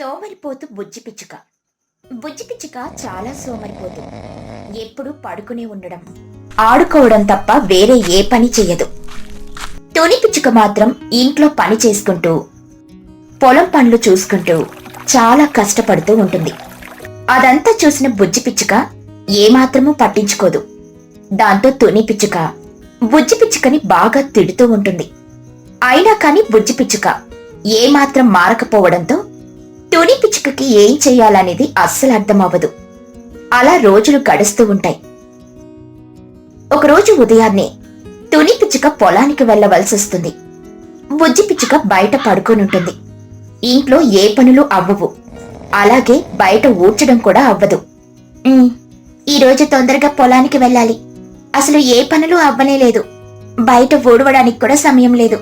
సోమరిపోతు బుజ్జి పిచ్చుక. బుజ్జి పిచ్చుక చాలా సోమరిపోతు. ఎప్పుడు పడుకునే ఉండడం. ఆడుకోవడం తప్ప వేరే ఏ పని చెయ్యదు. తొని పిచ్చుక మాత్రం ఇంట్లో పని చేసుకుంటూ పొలం పనులు చూసుకుంటూ చాలా కష్టపడుతూ ఉంటుంది. అదంతా చూసిన బుజ్జి పిచ్చుక ఏమాత్రమూ పట్టించుకోదు. దాంతో తుని పిచ్చుక బుజ్జి పిచ్చుకని బాగా తిడుతూ ఉంటుంది. అయినా కాని బుజ్జి పిచ్చుక ఏమాత్రం మారకపోవడంతో తుని పిచ్చుకకి ఏం చెయ్యాలనేది అస్సలు అర్థమవ్వదు. అలా రోజులు గడుస్తూ ఉంటాయి. ఒకరోజు ఉదయాన్నే తుని పిచ్చుక పొలానికి వెళ్ళవలసి వస్తుంది. బుజ్జి పిచ్చుక బయట పడుకొనుంటుంది ఇంట్లో ఏ పనులు అవ్వవు. అలాగే బయట ఊడ్చడం కూడా అవ్వదు. ఈరోజు ఈ రోజు తొందరగా పొలానికి వెళ్ళాలి. అసలు ఏ పనులు అవ్వనే లేదు. బయట ఊడవడానికి కూడా సమయం లేదు.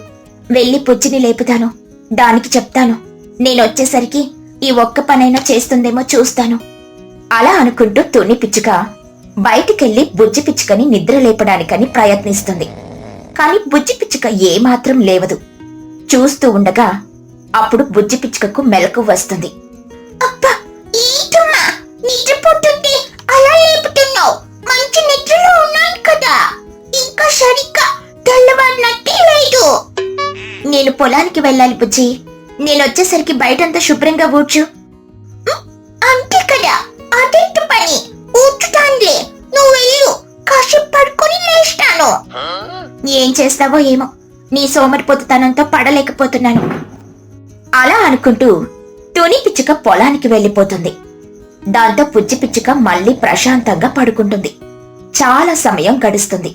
వెళ్ళి బుజ్జిని లేపుతాను. దానికి చెప్తాను. నేనొచ్చేసరికి ఈ ఒక్క పనైనా చేస్తుందేమో చూస్తాను. అలా అనుకుంటూ తుని పిచ్చుక బయటికెళ్ళి బుజ్జి పిచ్చుకని నిద్ర లేపడానికని ప్రయత్నిస్తుంది. కాని బుజ్జి పిచ్చుక ఏమాత్రం లేవదు. చూస్తూ ఉండగా అప్పుడు బుజ్జి పిచ్చుకకు మెలకు వస్తుంది. అబ్బా ఏంటమ్మా నిద్రపోతుంటే అలా లేపుతున్నావు. మంచి నిద్రలో ఉన్నాను కదా. ఇంకా సరిగ్గా తెల్లవారినట్టే లేదు. నేను పొలానికి వెళ్ళాలి బుజ్జి. నేను వచ్చేసరికి బయటంతా శుభ్రంగా ఊడ్చు అంతే కదా. అదెంత పని? ఊడ్చుతానులే. నువ్వు వెళ్ళు. కాసేపు పడుకొని లేస్తాను. ఏం చేస్తావో ఏమో. నీ సోమరిపోతుతనంతో పడలేకపోతున్నాను. అలా అనుకుంటూ తుని పిచ్చుక పొలానికి వెళ్ళిపోతుంది. దాంతో పుజ్జి పిచ్చుక మళ్ళీ ప్రశాంతంగా పడుకుంటుంది. చాలా సమయం గడుస్తుంది.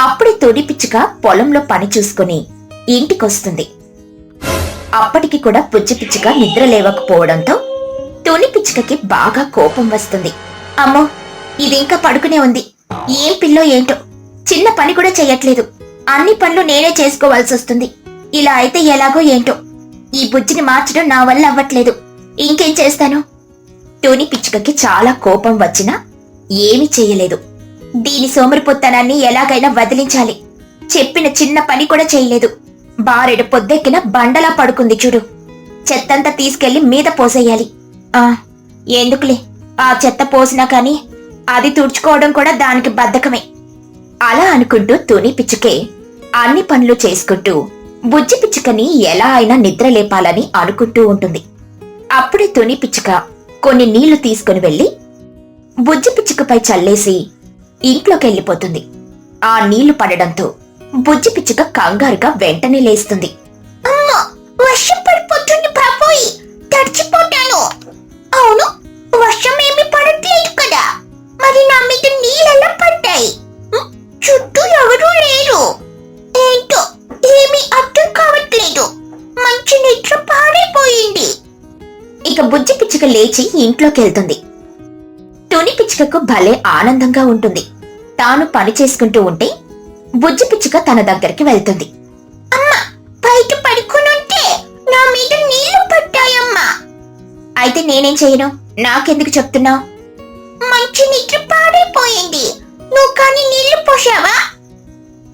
అప్పుడే తుని పిచ్చుక పొలంలో పని చూసుకుని ఇంటికొస్తుంది. అప్పటికి కూడా పుజ్జి పిచ్చుక నిద్ర లేవకపోవడంతో తుని పిచ్చుకకి బాగా కోపం వస్తుంది. అమ్మో ఇది ఇంకా పడుకునే ఉంది. ఏం పిల్లో ఏంటో. చిన్న పని కూడా చెయ్యట్లేదు. అన్ని పనులు నేనే చేసుకోవాల్సి వస్తుంది. ఇలా అయితే ఎలాగో ఏంటో. ఈ బుజ్జిని మార్చడం నా వల్ల అవ్వట్లేదు. ఇంకేం చేస్తాను? టోని పిచ్చుకకి చాలా కోపం వచ్చినా ఏమి చేయలేదు దీని సోమరిపోత్తనాన్ని ఎలాగైనా వదిలించాలి. చెప్పిన చిన్న పని కూడా చేయలేదు బారెడు పొద్దెక్కిన బండలా పడుకుంది చూడు. చెత్తంతా తీసుకెళ్ళి మీద పోసేయాలి. ఆ ఎందుకులే? ఆ చెత్త పోసినా కాని అది తుడుచుకోవడం కూడా దానికి బద్ధకమే. అలా అనుకుంటూ తుని పిచ్చుకే అన్ని పనులు చేసుకుంటూ బుజ్జి పిచ్చుకని ఎలా అయినా నిద్రలేపాలని అనుకుంటూ ఉంటుంది. అప్పుడే తుని పిచ్చుక కొన్ని నీళ్ళు తీసుకుని వెళ్ళి బుజ్జి పిచ్చుకపై చల్లేసి ఇంట్లోకి వెళ్ళిపోతుంది ఆ నీళ్ళు పడడంతో బుజ్జి పిచ్చుక కంగారుగా వెంటనే లేస్తుంది. వర్షం పడిపోతుంది బాబోయ్ తడిచిపోతాను. అవును వర్షం ఏమి పడట్లేదు కదా. మరి నా మీద నీళ్ళెలా పడ్డాయి చుట్టూ ఎవరూ లేరు. ఏంటో ఏమీ అర్థం కావట్లేదు. మంచి నిద్ర పాడైపోయింది. ఇక బుజ్జి పిచ్చుక లేచి ఇంట్లోకి వెళ్తుంది తుని పిచ్చుకకు భలే ఆనందంగా ఉంటుంది. తాను పని చేసుకుంటూ ఉంటే బుజ్జి పిచ్చుక తన దగ్గరికి వెళ్తుంది. అమ్మా బయట పడుకునుంటే నా మీద నీళ్ళు పట్టాయమ్మా అయితే నేనేం చేయను? నాకెందుకు చెప్తున్నావు? మంచి నిద్ర పాడైపోయింది. నువ్వు కానీ నీళ్ళు పోసావా?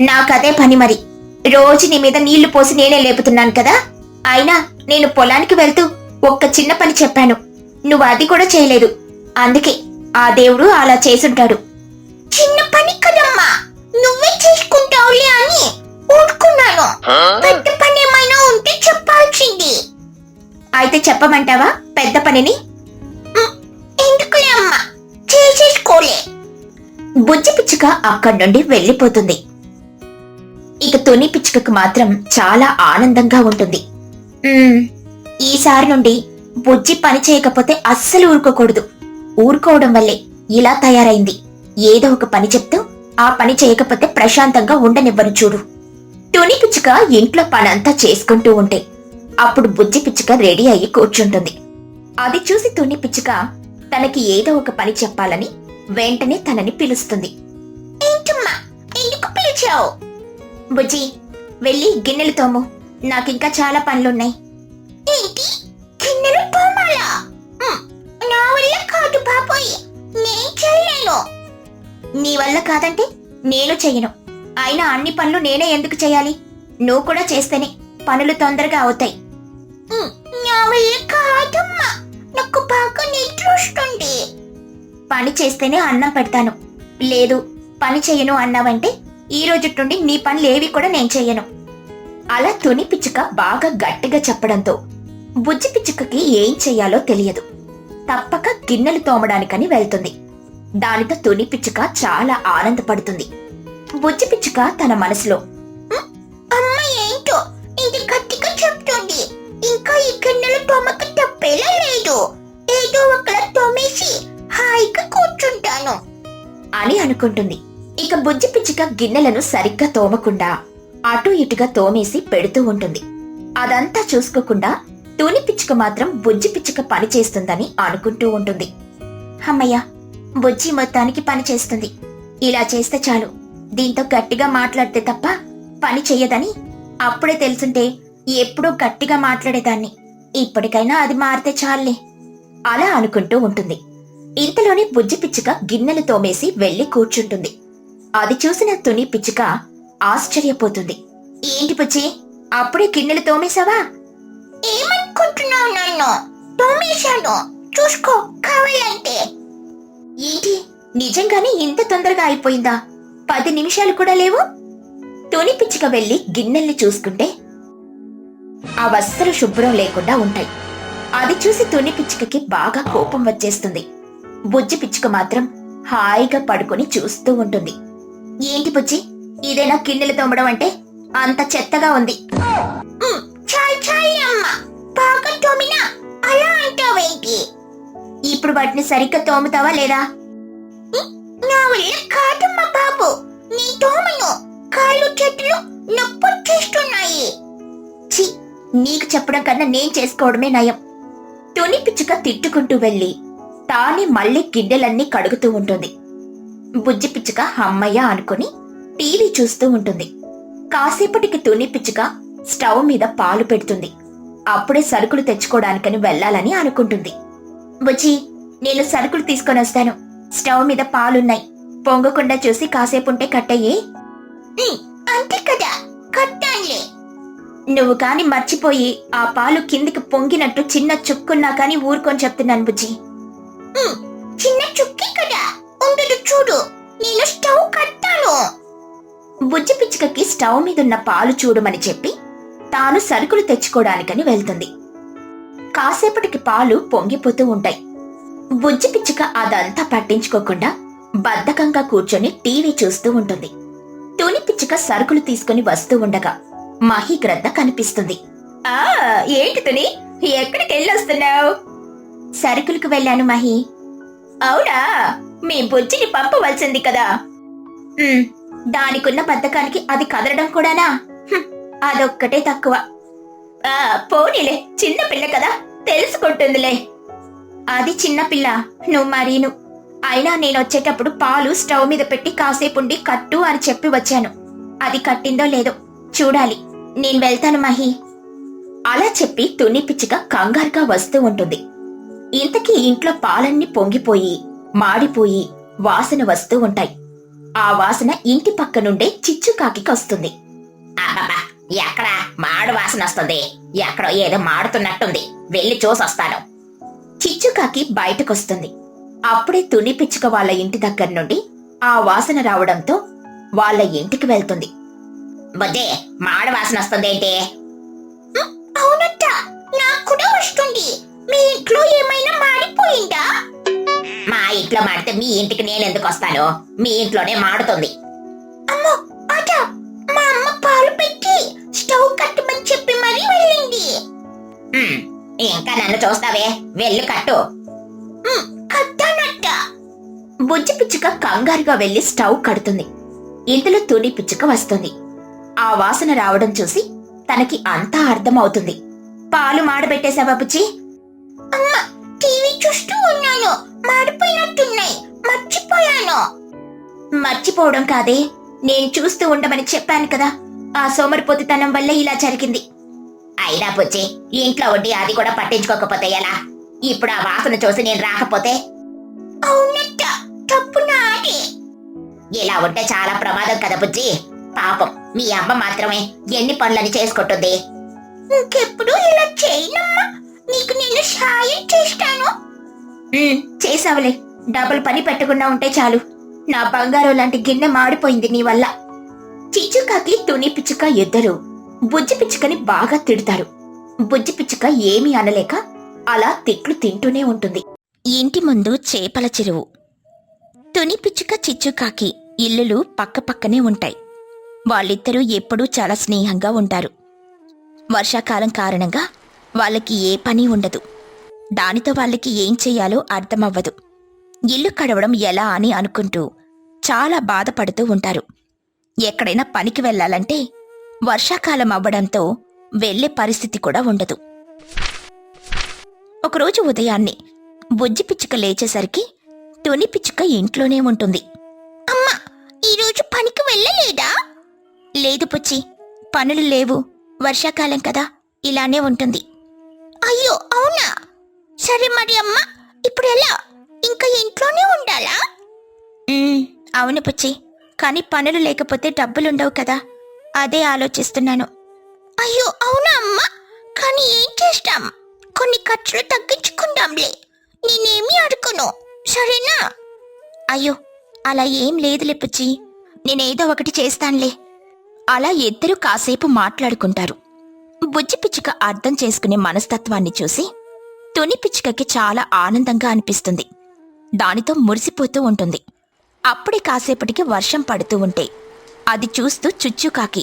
నాకదే పని మరి. రోజు నీ మీద నీళ్ళు పోసి నేనే లేపుతున్నాను కదా. అయినా నేను పొలానికి వెళ్తూ ఒక్క చిన్న పని చెప్పాను. నువ్వు అది కూడా చేయలేదు. అందుకే ఆ దేవుడు అలా చేసుంటాడు. చిన్న పని కదమ్మా. నువ్వే చేసుకుంటావులే అని ఊరుకున్నాను. పెద్ద పని ఏమైనా ఉంటే చెప్పాల్సింది. అయితే చెప్పమంటావా పెద్ద పనిని? ఎందుకులే అమ్మా? చేసేసుకోలే. బుజ్జి పిచ్చుక అక్కడి నుండి వెళ్ళిపోతుంది. ఇక తుని పిచ్చుకకు మాత్రం చాలా ఆనందంగా ఉంటుంది. "ఉమ్, ఈసారి నుండి బుజ్జి పని చేయకపోతే అస్సలు ఊరుకోకూడదు. ఊరుకోవడం వల్లే ఇలా తయారైంది. ఏదో ఒక పని చెప్తూ ఆ పని చేయకపోతే ప్రశాంతంగా ఉండనివ్వను చూడు. తుని పిచ్చుక ఇంట్లో పనంతా చేసుకుంటూ ఉంటే అప్పుడు బుజ్జి పిచ్చుక రెడీ అయ్యి కూర్చుంటుంది. అది చూసి తుని పిచ్చుక తనకి ఏదో ఒక పని చెప్పాలని వెంటనే తనని పిలుస్తుంది. ఏంటమ్మా ఎందుకు పిలిచావు? బుజ్జి వెళ్ళి గిన్నెలు తోము. నాకింకా చాలా పనులున్నాయి. ఏంటి? గిన్నెలు తోమాలా? నా వల్ల కాదు బాబోయ్. నేను చేయలేను. నీ వల్ల కాదంటే నేను చెయ్యను. అయినా అన్ని పనులు నేనే ఎందుకు చేయాలి నువ్వు కూడా చేస్తేనే పనులు తొందరగా అవుతాయి. కాదమ్మా. నాకు బాగా పని చేస్తేనే అన్నం పెడతాను. లేదు పని చెయ్యను అన్నావంటే ఈ రోజు నుండి నీ పనులు ఏవి కూడా నేను చెయ్యను. అలా తుని పిచ్చుక బాగా గట్టిగా చెప్పడంతో బుజ్జి పిచ్చుకకి ఏం చెయ్యాలో తెలియదు. తప్పక గిన్నెలు తోమడానికని వెళ్తుంది. దానితో తుని పిచ్చుక చాలా ఆనందపడుతుంది. బుజ్జి పిచ్చుక తన మనసులో అమ్మ ఏంటో? ఇది గట్టిగా చెప్తుంది. ఇంకా ఈ గిన్నెలు తోమక తప్పేలా లేదు. ఏదో ఒకలా తోమేసి హాయిగా కూర్చుంటాను. అని అనుకుంటుంది. ఇక బుజ్జి పిచ్చుక గిన్నెలను సరిగ్గా తోమకుండా అటు ఇటుగా తోమేసి పెడుతూ ఉంటుంది. అదంతా చూసుకోకుండా తుని పిచ్చుక మాత్రం బుజ్జి పిచ్చుక పని చేస్తుందని అనుకుంటూ ఉంటుంది. అమ్మయ్య బుజ్జి మొత్తానికి పని చేస్తుంది. ఇలా చేస్తే చాలు. దీంతో గట్టిగా మాట్లాడితే తప్ప పని చెయ్యదని అప్పుడే తెలుసుంటే ఎప్పుడూ గట్టిగా మాట్లాడేదాన్ని. ఇప్పటికైనా అది మారితే చాలే అలా అనుకుంటూ ఉంటుంది. ఇంతలోనే బుజ్జి పిచ్చుక గిన్నెలు తోమేసి వెళ్ళి కూర్చుంటుంది. అది చూసిన తుని పిచ్చుక ఆశ్చర్యపోతుంది. ఏంటి బుజ్జి? అప్పుడే గిన్నెలు తోమేశావా? ఏమనుకుంటున్నావు నన్ను? తోమేశాను. చూసుకో కావాలంటే. ఏంటి? నిజంగానే ఇంత తొందరగా అయిపోయిందా? పది నిమిషాలు కూడా లేవు? తుని పిచ్చుక వెళ్ళి గిన్నెల్ని చూసుకుంటే అవస్సలు శుభ్రం లేకుండా ఉంటాయి. అది చూసి తుని పిచ్చుకకి బాగా కోపం వచ్చేస్తుంది. బుజ్జి పిచ్చుక మాత్రం హాయిగా పడుకొని చూస్తూ ఉంటుంది. ఏంటి బుజ్జి? ఇదేనా గిన్నెలు తోమడం అంటే? అంత చెత్తగా ఉంది. చాయ్ చాయ్ అమ్మా. బాగా తోమినా? అలా అంటావేంటి? ఇప్పుడు వాటిని సరిగ్గా తోముతావా లేదా? నా వల్ల కాదమ్మా బాబు. నీ తోమను కాళ్ళు చేతులు నొప్పొచ్చేస్తున్నాయి ఛీ నీకు చెప్పడం కన్నా నేను చేసుకోవడమే నయం. తుని పిచ్చుక తిట్టుకుంటూ వెళ్ళి తానే మళ్ళీ గిన్నెలన్నీ కడుగుతూ ఉంటుంది. బుజ్జి పిచ్చుక హమ్మయ్య అనుకుని టీవీ చూస్తూ ఉంటుంది. కాసేపటికి తుని పిచ్చుక స్టవ్ మీద పాలు పెడుతుంది. అప్పుడే సరుకులు తెచ్చుకోవడానికని వెళ్ళాలని అనుకుంటుంది. బుజ్జి నేను సరుకులు తీసుకొని వస్తాను. స్టవ్ మీద పాలున్నాయి. పొంగకుండా చూసి కాసేపుంటే కట్టయ్యే. అంతే కదా. కట్టాలే నువ్వు కాని మర్చిపోయి ఆ పాలు కిందికి పొంగినట్టు చిన్న చుక్కున్నా కాని ఊరుకొని చెప్తున్నాను బుజ్జి. చిన్న చుక్కి కదా. ఉండదు చూడు. నేను స్టవ్ కట్టాను. బుజ్జి పిచ్చుకకి స్టవ్ మీదున్న పాలు చూడమని చెప్పి తాను సరుకులు తెచ్చుకోవడానికని వెళ్తుంది. కాసేపటికి పాలు పొంగిపోతూ ఉంటాయి. బుజ్జి పిచ్చుక అదంతా పట్టించుకోకుండా బద్ధకంగా కూర్చొని టీవీ చూస్తూ ఉంటుంది. తుని పిచ్చుక సరుకులు తీసుకుని వస్తూ ఉండగా మహిగ్రద్ద కనిపిస్తుంది. ఆ ఏంటి తుని? ఎక్కడికి వెళ్ళొస్తున్నావు? సరుకులకు వెళ్ళాను మహి. అవునా? మీ బుజ్జిని పంపవలసింది కదా. దానికున్న బద్ధకానికి అది కదలడం కూడానా? అదొక్కటే తక్కువ. పోనీలే చిన్న పిల్ల కదా తెలుసుకుంటుందిలే. అది చిన్నపిల్ల నువ్వు మరీను. అయినా నేను వచ్చేటప్పుడు పాలు స్టవ్ మీద పెట్టి కాసేపు ఉండి కట్టు అని చెప్పి వచ్చాను. అది కట్టిందో లేదో చూడాలి. నేను వెళ్తాను మహి. అలా చెప్పి తుని పిచ్చుక కంగారుగా వస్తూ ఉంటుంది. ఇంతకీ ఇంట్లో పాలన్నీ పొంగిపోయి మాడిపోయి వాసన వస్తూ ఉంటాయి. ఆ వాసన ఇంటి పక్క నుండే చిచ్చుకాకి వస్తుంది. ఎక్కడ? మాడు వాసన వస్తుంది. ఎక్కడో ఏదో మాడుతున్నట్టుంది. వెళ్ళి చూసొస్తాను. చిచ్చుకాకి బయటకొస్తుంది. అప్పుడే తుని పిచ్చుక వాళ్ళ ఇంటి దగ్గర నుండి ఆ వాసన రావడంతో వాళ్ళ ఇంటికి వెళ్తుంది. బుజ్జి మాడు వాసన వస్తుందేంటి అవునట్ట నాకు కూడా వస్తుంది. మీ ఇంట్లో ఏమైనా మాడిపోయిందా? మా ఇంట్లో మాడితే మీ ఇంటికి నేను ఎందుకు వస్తాను? మీ ఇంట్లోనే మాడుతుంది. అమ్మో అట మా అమ్మ పాలు పెట్టి స్టవ్ కట్టమని చెప్పి మరీ వెళ్ళింది. ఇంకా నన్ను చూస్తావే? వెళ్ళి కట్టు. కట్టానట్ట. బుజ్జి పిచ్చుక కంగారుగా వెళ్ళి స్టవ్ కడుతుంది. ఇంతలో తుని పిచ్చుక వస్తుంది. ఆ వాసన రావడం చూసి తనకి అంతా అర్థమవుతుంది. పాలు మాడబెట్టేశావా బుజ్జి? అమ్మా టీవీ చూస్తూ ఉన్నాను. మాడిపోయినట్టున్నాయి. మర్చిపోయాను. మర్చిపోవడం కాదే. నేను చూస్తూ ఉండమని చెప్పాను కదా. ఆ సోమరిపోతుతనం వల్ల ఇలా జరిగింది. అయినా బుజ్జి ఇంట్లో ఉండి అది కూడా పట్టించుకోకపోతే ఎలా? ఇప్పుడు ఆ వాసన చూసి నేను రాకపోతే? అవునట్ట తప్పు నాదే. ఇలా ఉంటే చాలా ప్రమాదం కదా బుజ్జి. పాపం మీ అమ్మ మాత్రమే ఎన్ని పనులని చేసుకుంటుంది. ఇంకెప్పుడు ఇలా చేయనమ్మా? నీకు నేను సాయం చేస్తాను. చేసావులే డబుల్ పని పెట్టకుండా ఉంటే చాలు. నా బంగారం లాంటి గిన్నె మాడిపోయింది నీ వల్ల. చిచ్చుకాకి తుని పిచ్చుక ఇద్దరు. బుజ్జి పిచ్చుకని బాగా తిడతారు. బుజ్జి పిచ్చుక ఏమీ అనలేక అలా తిట్లు తింటూనే ఉంటుంది. ఇంటి ముందు చేపల చెరువు. తుని పిచ్చుక చిచ్చుకాకి ఇల్లులు పక్కపక్కనే ఉంటాయి. వాళ్ళిద్దరూ ఎప్పుడూ చాలా స్నేహంగా ఉంటారు. వర్షాకాలం కారణంగా వాళ్ళకి ఏ పని ఉండదు. దానితో వాళ్ళకి ఏం చెయ్యాలో అర్థమవ్వదు. ఇల్లు కడవడం ఎలా అని అనుకుంటూ చాలా బాధపడుతూ ఉంటారు. ఎక్కడైనా పనికి వెళ్ళాలంటే వర్షాకాలం అవ్వడంతో వెళ్ళే పరిస్థితి కూడా ఉండదు. ఒకరోజు ఉదయాన్నే బుజ్జి పిచ్చుక లేచేసరికి తుని పిచ్చుక ఇంట్లోనే ఉంటుంది. అమ్మా ఈరోజు పనికి వెళ్ళలేదా? లేదు పుచ్చి పనులు లేవు. వర్షాకాలం కదా ఇలానే ఉంటుంది. అయ్యో అవునా? సరే మరి అమ్మా ఇప్పుడు ఎలా? ఇంకా ఇంట్లోనే ఉండాలా? అవును పుచ్చి కానీ పనులు లేకపోతే డబ్బులుండవు కదా. అదే ఆలోచిస్తున్నాను. అయ్యో అవునా అమ్మ? కానీ ఏం చేస్తాం? కొన్ని ఖర్చులు తగ్గించుకుందాంలే. నేనేమీ అడుగును. సరేనా? అయ్యో అలా ఏం లేదులే పుచ్చి. నేనేదో ఒకటి చేస్తానులే. అలా ఇద్దరు కాసేపు మాట్లాడుకుంటారు. బుజ్జి పిచ్చుక అర్థం చేసుకునే మనస్తత్వాన్ని చూసి తుని పిచ్చుకకి చాలా ఆనందంగా అనిపిస్తుంది. దానితో మురిసిపోతూ ఉంటుంది. అప్పుడే కాసేపటికి వర్షం పడుతూ ఉంటే అది చూస్తూ చుచ్చుకాకి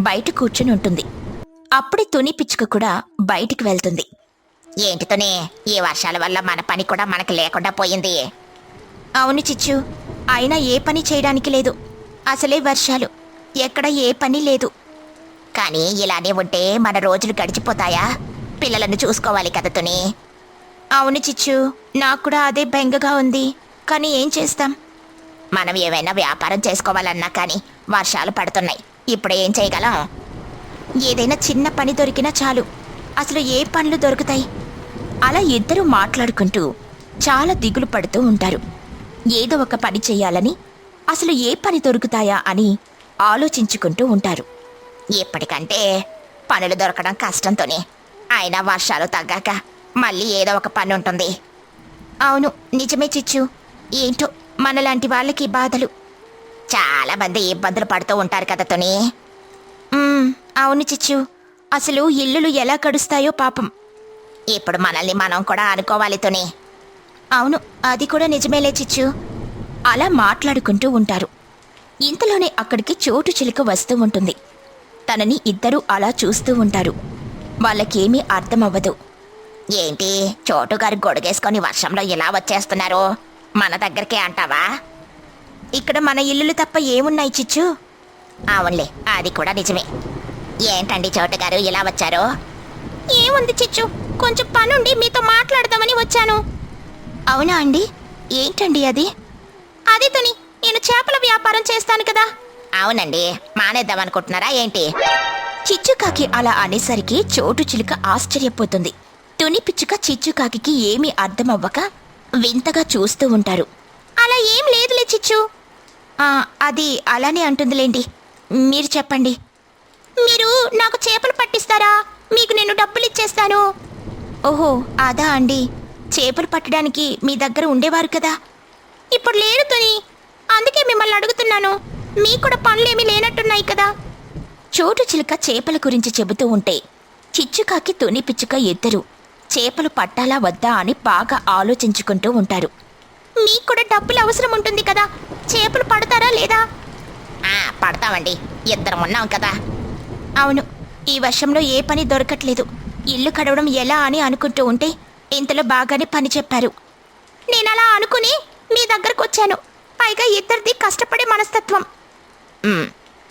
బయట కూర్చుని ఉంటుంది. అప్పుడే తుని పిచ్చుక కూడా బయటికి వెళ్తుంది. ఏంటితోనే ఈ వర్షాల వల్ల మన పని కూడా మనకి లేకుండా పోయింది. అవును చిచ్చు అయినా ఏ పని చేయడానికి లేదు. అసలే వర్షాలు ఎక్కడ ఏ పని లేదు. కానీ ఇలానే ఉంటే మన రోజులు గడిచిపోతాయా? పిల్లలను చూసుకోవాలి కదా తుని. అవును చిచ్చు నాకు కూడా అదే బెంగగా ఉంది. కానీ ఏం చేస్తాం? మనం ఏవైనా వ్యాపారం చేసుకోవాలన్నా కానీ వర్షాలు పడుతున్నాయి. ఇప్పుడు ఏం చేయగలం? ఏదైనా చిన్న పని దొరికినా చాలు. అసలు ఏ పనులు దొరుకుతాయి? అలా ఇద్దరు మాట్లాడుకుంటూ చాలా దిగులు పడుతూ ఉంటారు. ఏదో ఒక పని చేయాలని అసలు ఏ పని దొరుకుతాయా అని ఆలోచించుకుంటూ ఉంటారు. ఎప్పటికంటే పనులు దొరకడం కష్టంతోనే. అయినా వర్షాలు తగ్గాక మళ్ళీ ఏదో ఒక పని ఉంటుంది. అవును నిజమే చిచ్చు. ఏంటో మనలాంటి వాళ్ళకి బాధలు. చాలా మంది ఇబ్బందులు పడుతూ ఉంటారు కదా తుని. అవును చిచ్చు. అసలు ఇల్లులు ఎలా కడుస్తాయో పాపం. ఇప్పుడు మనల్ని మనం కూడా అనుకోవాలి తుని. అవును అది కూడా నిజమేలే చిచ్చు. అలా మాట్లాడుకుంటూ ఉంటారు. ఇంతలోనే అక్కడికి చోటు చిలుక వస్తూ ఉంటుంది. తనని ఇద్దరూ అలా చూస్తూ ఉంటారు. వాళ్ళకేమీ అర్థమవ్వదు. ఏంటి చోటు గారు గొడుగేసుకొని వర్షంలో ఇలా వచ్చేస్తున్నారు? మన దగ్గరికే అంటావా? ఇక్కడ మన ఇల్లులు తప్ప ఏమున్నాయి చిచ్చు? అవునులే అది కూడా నిజమే. ఏంటండి చోటు గారు ఇలా వచ్చారు? ఏముంది చిచ్చు? కొంచెం పనుండి మీతో మాట్లాడదామని వచ్చాను. అవునా అండి? ఏంటండి అది? అది తుని నేను చేపల వ్యాపారం చేస్తాను కదా. అవునండి మానేద్దాం అనుకుంటున్నారా ఏంటి? చిచ్చుకాకి అలా అనేసరికి చోటు చిలుక ఆశ్చర్యపోతుంది. తుని పిచ్చుక చిచ్చుకాకి ఏమీ అర్థమవ్వక వింతగా చూస్తూ ఉంటారు. అలా ఏం లేదులే చిచ్చు. అది అలానే అంటుందిలేండి. మీరు చెప్పండి. మీరు నాకు చేపలు పట్టిస్తారా? మీకు నేను డబ్బులు ఇచ్చేస్తాను. ఓహో అదా అండి. చేపలు పట్టడానికి మీ దగ్గర ఉండేవారు కదా. ఇప్పుడు లేరు తుని. అందుకే మిమ్మల్ని అడుగుతున్నాను. మీకు కూడా పనులేమీ లేనట్టున్నాయి కదా. చోటు చిలుక చేపల గురించి చెబుతూ ఉంటే చిచ్చుకాకి తుని పిచ్చుక ఇద్దరు చేపలు పట్టాలా వద్దా అని బాగా ఆలోచించుకుంటూ ఉంటారు. మీకు కూడా డబ్బులు అవసరం ఉంటుంది కదా. చేపలు పడతారా లేదా? పడతామండి. ఇద్దరం ఉన్నాం కదా. అవును. ఈ వర్షంలో ఏ పని దొరకట్లేదు. ఇల్లు కడవడం ఎలా అని అనుకుంటూ ఉంటే ఇంతలో బాగానే పని చెప్పారు. నేను అలా అనుకుని మీ దగ్గరకు వచ్చాను పైగా ఇద్దరిది కష్టపడే మనస్తత్వం.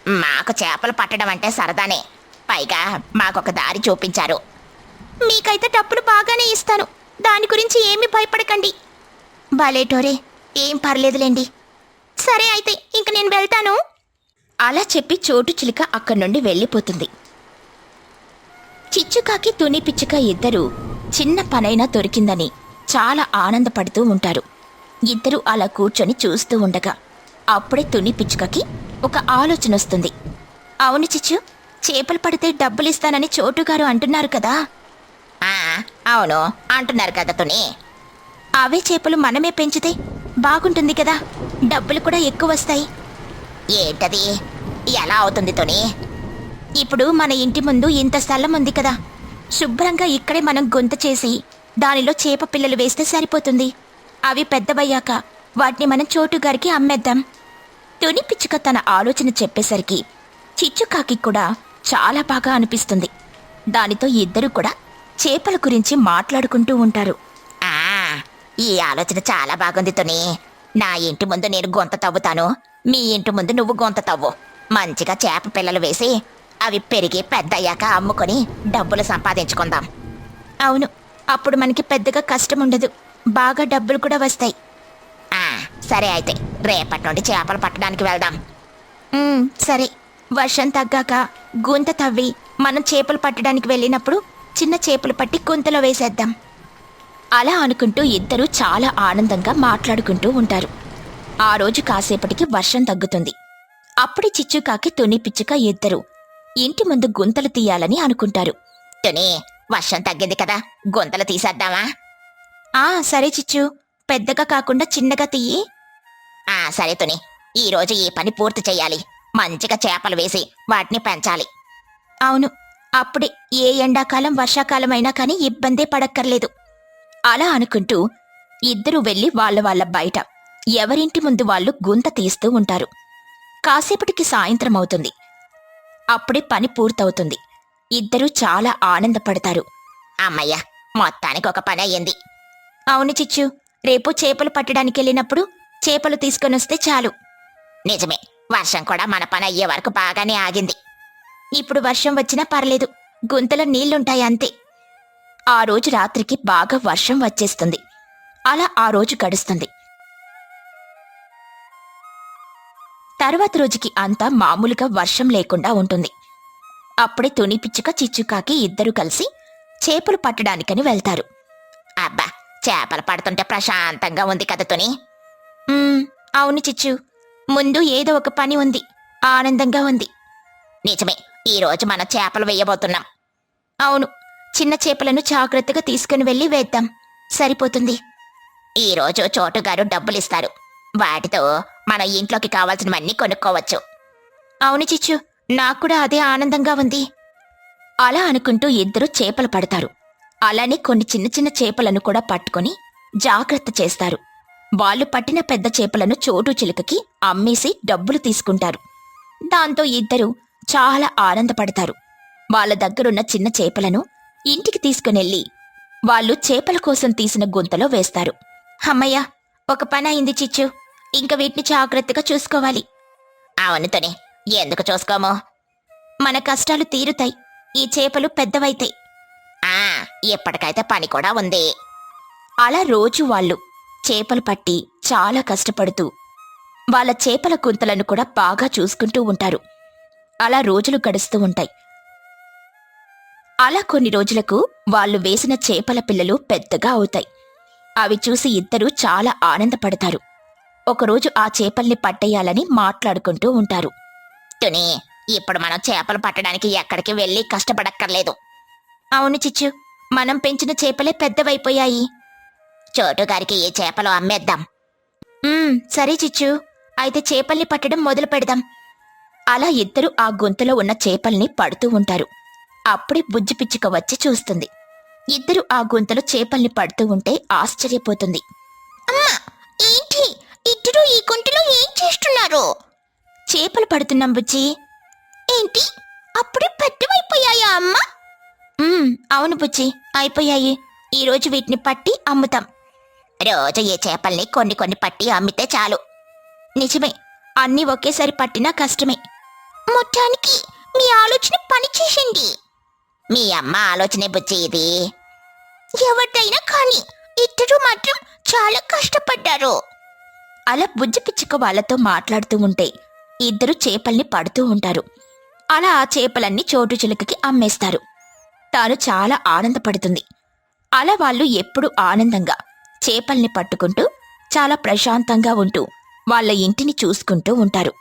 మాకు చేపలు పట్టడం అంటే సరదానే. పైగా మాకొక దారి చూపించారు. మీకైతే డబ్బులు బాగానే ఇస్తాను. దాని గురించి ఏమీ భయపడకండి. బాలేటోరే ఏం పర్లేదులేండి. సరే అయితే ఇంక నేను వెళ్తాను. అలా చెప్పి చోటు చిలుక అక్కడి నుండి వెళ్ళిపోతుంది. చిచ్చుకాకి తుని పిచ్చుక ఇద్దరూ చిన్న పనైనా దొరికిందని చాలా ఆనందపడుతూ ఉంటారు. ఇద్దరు అలా కూర్చొని చూస్తూ ఉండగా అప్పుడే తుని పిచ్చుకకి ఒక ఆలోచన వస్తుంది. అవును చిచ్చు చేపలు పడితే డబ్బులు ఇస్తానని చోటుగారు అంటున్నారు కదా. అవును అంటున్నారు కదా తుని. అవే చేపలు మనమే పెంచితే బాగుంటుంది కదా. డబ్బులు కూడా ఎక్కువ వస్తాయి. ఏంటది? ఎలా అవుతుంది తొని? ఇప్పుడు మన ఇంటి ముందు ఇంత స్థలం ఉంది కదా. శుభ్రంగా ఇక్కడే మనం గొంత చేసి దానిలో చేప పిల్లలు వేస్తే సరిపోతుంది. అవి పెద్దవయ్యాక వాటిని మనం చోటు గారికి అమ్మేద్దాం. తుని పిచ్చుక తన ఆలోచన చెప్పేసరికి చిచ్చుకాకి కూడా చాలా బాగా అనిపిస్తుంది. దానితో ఇద్దరు కూడా చేపల గురించి మాట్లాడుకుంటూ ఉంటారు. ఈ ఆలోచన చాలా బాగుంది తుని. నా ఇంటి ముందు నేను గొంత తవ్వుతాను. మీ ఇంటి ముందు నువ్వు గొంత తవ్వు. మంచిగా చేప పిల్లలు వేసి అవి పెరిగి పెద్దయ్యాక అమ్ముకొని డబ్బులు సంపాదించుకుందాం. అవును అప్పుడు మనకి పెద్దగా కష్టం ఉండదు. బాగా డబ్బులు కూడా వస్తాయి. ఆ సరే అయితే రేపటి నుండి చేపలు పట్టడానికి వెళ్దాం. ఉమ్, సరే. వర్షం తగ్గాక గుంత తవ్వి మనం చేపలు పట్టడానికి వెళ్ళినప్పుడు చిన్న చేపలు పట్టి గుంతలో వేసేద్దాం. అలా అనుకుంటూ ఇద్దరూ చాలా ఆనందంగా మాట్లాడుకుంటూ ఉంటారు. ఆ రోజు కాసేపటికి వర్షం తగ్గుతుంది. అప్పుడే చిచ్చుకాకి తుని పిచ్చుక ఇద్దరు ఇంటి ముందు గుంతలు తీయాలని అనుకుంటారు. తుని వర్షం తగ్గింది కదా గుంతలు తీసేద్దామా? ఆ సరే చిచ్చు పెద్దగా కాకుండా చిన్నగా తీయి. ఆ సరే తుని ఈ రోజు ఈ పని పూర్తి చేయాలి. మంచిగా చేపలు వేసి వాటిని పెంచాలి. అవును అప్పుడే ఏ ఎండాకాలం వర్షాకాలం అయినా కానీ ఇబ్బందే పడక్కర్లేదు. అలా అనుకుంటూ ఇద్దరూ వెళ్ళి వాళ్ళ వాళ్ళ బయట ఎవరింటి ముందు వాళ్ళు గుంత తీస్తూ ఉంటారు. కాసేపటికి సాయంత్రం అవుతుంది. అప్పుడే పని పూర్తవుతుంది. ఇద్దరూ చాలా ఆనందపడతారు. అమ్మయ్య మొత్తానికి ఒక పని అయ్యింది. అవును చిచ్చు రేపు చేపలు పట్టడానికి వెళ్ళినప్పుడు చేపలు తీసుకొనొస్తే చాలు. నిజమే వర్షం కూడా మన పని అయ్యే వరకు బాగానే ఆగింది. ఇప్పుడు వర్షం వచ్చినా పర్లేదు గుంతలో నీళ్ళుంటాయి అంతే. ఆ రోజు రాత్రికి బాగా వర్షం వచ్చేస్తుంది. అలా ఆ రోజు గడుస్తుంది. తర్వాత రోజుకి అంతా మామూలుగా వర్షం లేకుండా ఉంటుంది. అప్పుడే తుని పిచ్చుక చిచ్చుకాకి ఇద్దరు కలిసి చేపలు పట్టడానికని వెళ్తారు. అబ్బా చేపలు పడుతుంటే ప్రశాంతంగా ఉంది కదా తుని. అవును చిచ్చు. ముందు ఏదో ఒక పని ఉంది. ఆనందంగా ఉంది. నిజమే ఈరోజు మన మనం చేపలు వేయబోతున్నాం. అవును చిన్న చేపలను జాగ్రత్తగా తీసుకుని వెళ్ళి వేద్దాం. సరిపోతుంది. ఈ రోజు చోటుగారు డబ్బులిస్తారు. వాటితో మన ఇంట్లోకి కావాల్సినవన్నీ కొనుక్కోవచ్చు. అవును చిచ్చు నాకు కూడా అదే ఆనందంగా ఉంది. అలా అనుకుంటూ ఇద్దరు చేపలు పడతారు. అలానే కొన్ని చిన్న చిన్న చేపలను కూడా పట్టుకొని జాగ్రత్త చేస్తారు. వాళ్ళు పట్టిన పెద్ద చేపలను చోటు చిలుకకి అమ్మేసి డబ్బులు తీసుకుంటారు. దాంతో ఇద్దరు చాలా ఆనందపడతారు. వాళ్ళ దగ్గరున్న చిన్న చేపలను ఇంటికి తీసుకునెళ్ళి వాళ్ళు చేపల కోసం తీసిన గుంతలో వేస్తారు. అమ్మయ్య ఒక పని అయింది చిచ్చు. ఇంక వీటిని జాగ్రత్తగా చూసుకోవాలి. అవునుతోనే ఎందుకు చూసుకోమో? మన కష్టాలు తీరుతాయి ఈ చేపలు పెద్దవైతాయి. ఆ ఎప్పటికైతే పని కూడా ఉంది. అలా రోజు వాళ్ళు చేపలు పట్టి చాలా కష్టపడుతూ వాళ్ళ చేపల గుంతలను కూడా బాగా చూసుకుంటూ ఉంటారు. అలా రోజులు గడుస్తూ ఉంటాయి. అలా కొన్ని రోజులకు వాళ్ళు వేసిన చేపల పిల్లలు పెద్దగా అవుతాయి. అవి చూసి ఇద్దరూ చాలా ఆనందపడతారు. ఒకరోజు ఆ చేపల్ని పట్టేయాలని మాట్లాడుకుంటూ ఉంటారు. తుని ఇప్పుడు మనం చేపలు పట్టడానికి ఎక్కడికి వెళ్ళి కష్టపడక్కర్లేదు. అవును చిచ్చు మనం పెంచిన చేపలే పెద్దవైపోయాయి. చోటుగారికి ఈ చేపలు అమ్మేద్దాం. సరే చిచ్చు అయితే చేపల్ని పట్టడం మొదలు పెడదాం అలా ఇద్దరు ఆ గుంతలో ఉన్న చేపల్ని పడుతూ ఉంటారు. అప్పుడే బుజ్జి పిచ్చుక వచ్చి చూస్తుంది. ఇద్దరు ఆ గుంతలో చేపల్ని పడుతూ ఉంటే ఆశ్చర్యపోతుంది. అమ్మా ఏంటి? ఇద్దరు ఈ గుంటలో ఏం చేస్తున్నారు? చేపలు పడుతున్నాం బుజ్జి. ఏంటి? అప్పుడే పెద్దవైపోయాయా అమ్మా? అవును బుజ్జి అయిపోయాయి. ఈరోజు వీటిని పట్టి అమ్ముతాం. రోజు ఈ చేపల్ని కొన్ని కొన్ని పట్టి అమ్మితే చాలు. నిజమే అన్నీ ఒకేసారి పట్టినా కష్టమే. మొత్తానికి మీ ఆలోచన పనిచేసింది. మీ అమ్మ ఆలోచనే బుజ్జి ఇది. ఎవరిదైనా కానీ ఇద్దరు మాత్రం చాలా కష్టపడ్డారు. అలా బుజ్జి పిచ్చుక వాళ్ళతో మాట్లాడుతూ ఉంటే ఇద్దరు చేపల్ని పడుతూ ఉంటారు. అలా ఆ చేపలన్నీ చోటు చిలుకకి అమ్మేస్తారు. తాను చాలా ఆనందపడుతుంది. అలా వాళ్ళు ఎప్పుడూ ఆనందంగా చేపల్ని పట్టుకుంటూ చాలా ప్రశాంతంగా ఉంటూ వాళ్ళ ఇంటిని చూసుకుంటూ ఉంటారు.